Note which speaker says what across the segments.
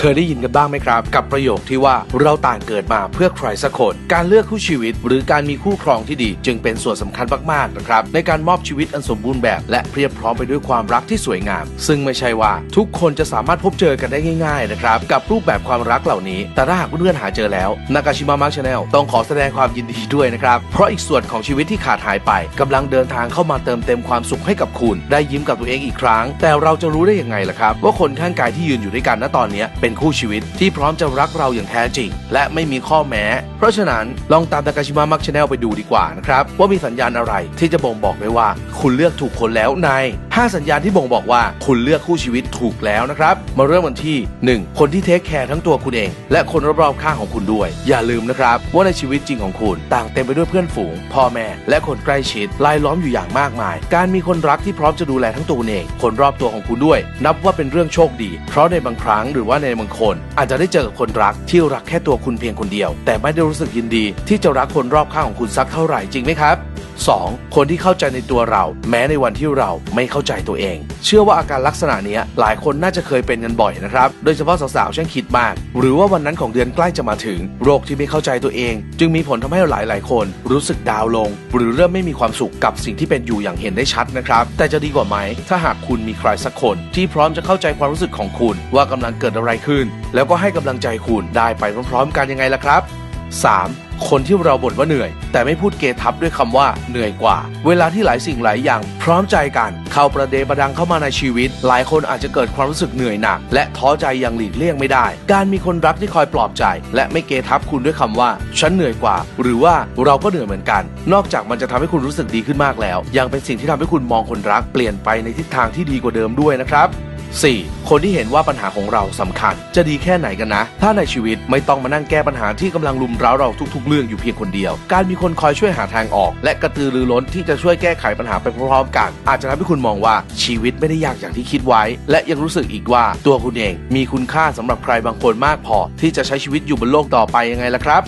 Speaker 1: เคยได้ยินกันบ้างไหมครับ กับประโยคที่ว่าเราต่างเกิดมาเพื่อใครสักคน การเลือกคู่ชีวิต หรือการมีคู่ครองที่ดี จึงเป็นส่วนสำคัญมากๆนะครับในการมอบชีวิตอันสมบูรณ์แบบ และเพียบพร้อมไปด้วยความรักที่สวยงาม ซึ่งไม่ใช่ว่าทุกคนจะสามารถพบเจอกันได้ง่าย ๆ นะครับ กับรูปแบบความรักเหล่านี้ แต่ถ้าหากเพื่อนหาเจอแล้วนากาชิมะมาร์ชแนลต้องขอแสดงความยินดีด้วยนะครับเพราะอีกส่วนของชีวิตที่ขาดหายไปกำลังเดินทางเข้ามาเติมเต็มความสุขให้กับคุณ ได้ยิ้มกับตัวเองอีกครั้ง แต่เราจะรู้ได้ยังไงล่ะครับ ว่าคนข้างกายที่ยืนอยู่ด้วยกันณตอนนี้เป็นคู่ชีวิตที่พร้อมจะรักเราอย่างแท้จริง และไม่มีข้อแม้ เพราะฉะนั้นลองตามตากาชิมะมักชาแนลไปดูดีกว่านะครับ ว่ามีสัญญาณอะไรที่จะบ่งบอกได้ว่า คุณเลือกถูกคนแล้วใน 5 สัญญาณที่บ่งบอกว่าคุณเลือกคู่ชีวิตถูกแล้วนะครับ มาเริ่มกันที่ 1. คนที่เทคแคร์ทั้งตัวคุณเอง และคนรอบๆข้างของคุณด้วย อย่าลืมนะครับว่าในชีวิตจริงของคุณต่างเต็มไปด้วยเพื่อนฝูง พ่อแม่ และคนใกล้ชิดรายล้อมอยู่อย่างมากมาย การมีคนรักที่พร้อมจะดูแลทั้งตัวคุณเอง คนรอบตัวของคุณด้วย นับว่าเป็นเรื่องโชคดี เพราะในบางครั้งหรือว่าในบางคน อาจจะได้เจอกับคนรักที่รักแค่ตัวคุณเพียงคนเดียว แต่ไม่ได้รู้สึกยินดี ที่จะรักคนรอบข้างของคุณสักเท่าไหร่จริงไหมครับ 2. คนที่เข้าใจในตัวเรา แม้ในวันที่เราไม่เข้าใจตัวเอง เชื่อว่าอาการลักษณะนี้หลายคนน่าจะเคยเป็นกันบ่อยนะครับ โดยเฉพาะสาวๆช่างคิดมาก หรือว่าวันนั้นของเดือนใกล้จะมาถึง โรคที่ไม่เข้าใจตัวเอง จึงมีผลทำให้หลายๆ คน รู้สึกดาวลง หรือเริ่มไม่มีความสุขกับสิ่งที่เป็นอยู่อย่างเห็นได้ชัดนะครับ แต่จะดีกว่าไหม ถ้าหากคุณมีใครสักคน ที่พร้อมจะเข้าใจความรู้สึกของคุณ ว่ากำลังเกิดอะไรขึ้น แล้วก็ให้กำลังใจคุณได้ไปพร้อมๆ กันยังไงล่ะครับ 3. คนที่เราบ่นว่าเหนื่อย แต่ไม่พูดเกทับด้วยคำว่าเหนื่อยกว่า เวลาที่หลายสิ่งหลายอย่าง พร้อมใจกัน เข้าประเดประดังเข้ามาในชีวิต หลายคนอาจจะเกิดความรู้สึกเหนื่อยหนัก และท้อใจอย่างหลีกเลี่ยงไม่ได้ การมีคนรักที่คอยปลอบใจ และไม่เกทับคุณด้วยคำว่า ฉันเหนื่อยกว่า หรือว่าเราก็เหนื่อยเหมือนกัน นอกจากมันจะทำให้คุณรู้สึกดีขึ้นมากแล้ว ยังเป็นสิ่งที่ทำให้คุณมองคนรักเปลี่ยนไปในทิศทางที่ดีกว่าเดิมด้วยนะครับ 4. คนที่เห็นว่าปัญหาของเราสำคัญ จะดีแค่ไหนกันนะ ถ้าในชีวิตไม่ต้องมานั่งแก้ปัญหาที่กำลังลุมเร้าเราทุก ๆ เรื่องอยู่เพียงคนเดียว การมีคนคอยช่วยหาทางออก และกระตือรือร้นที่จะช่วยแก้ไขปัญหาไปพร้อมๆกัน อาจจะทำให้คุณมองว่าชีวิตไม่ได้ยากอย่างที่คิดไว้ และยังรู้สึกอีกว่าตัวคุณเอง มีคุณค่าสำหรับใครบางคนมากพอ ที่จะใช้ชีวิตอยู่บนโลกต่อไปยังไงล่ะครับ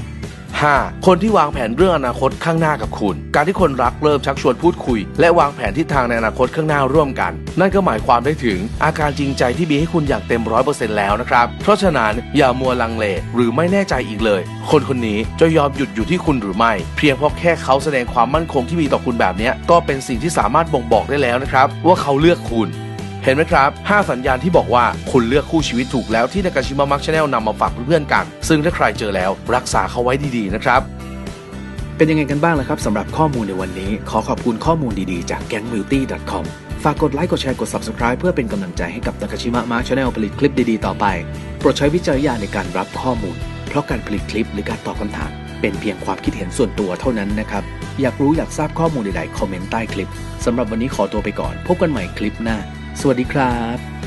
Speaker 1: 5. คนที่วางแผนเรื่องอนาคตข้างหน้ากับคุณ การที่คนรักเริ่มชักชวนพูดคุย และวางแผนทิศทางในอนาคตข้างหน้าร่วมกัน นั่นก็หมายความได้ถึงอาการจริงใจที่มีให้คุณอย่างเต็มร้อยเปอร์เซ็นต์แล้วนะครับ เพราะฉะนั้นอย่ามัวลังเลหรือไม่แน่ใจอีกเลย คนคนนี้จะยอมหยุดอยู่ที่คุณหรือไม่ เพียงเพราะแค่เขาแสดงความมั่นคงที่มีต่อคุณแบบนี้ก็เป็นสิ่งที่สามารถบ่งบอกได้แล้วนะครับ ว่าเขาเลือกคุณ เห็นไหมครับ 5 สัญญาณที่บอกว่าคุณเลือกคู่ชีวิตถูกแล้วที่นากาชิมะมักชาแนลนำมาฝากเพื่อนๆกัน ซึ่งถ้าใครเจอแล้วรักษาเขาไว้ดีๆนะครับ
Speaker 2: เป็นยังไงกันบ้างล่ะครับสำหรับข้อมูลในวันนี้ ขอขอบคุณข้อมูลดีๆจาก gangbeauty.com ฝากกดไลค์กดแชร์กด Subscribe เพื่อเป็นกำลังใจให้กับนากาชิมะมาร์ชแนลผลิตคลิปดีๆต่อไป โปรดใช้วิจารณญาณในการรับข้อมูล เพราะการผลิตคลิปหรือการตอบคำถาม เป็นเพียงความคิดเห็นส่วนตัวเท่านั้นนะครับ อยากรู้อยากทราบข้อมูลใดๆคอมเมนต์ใต้คลิปสำหรับวันนี้ขอตัวไปก่อน พบกันใหม่คลิปหน้า สวัสดีครับ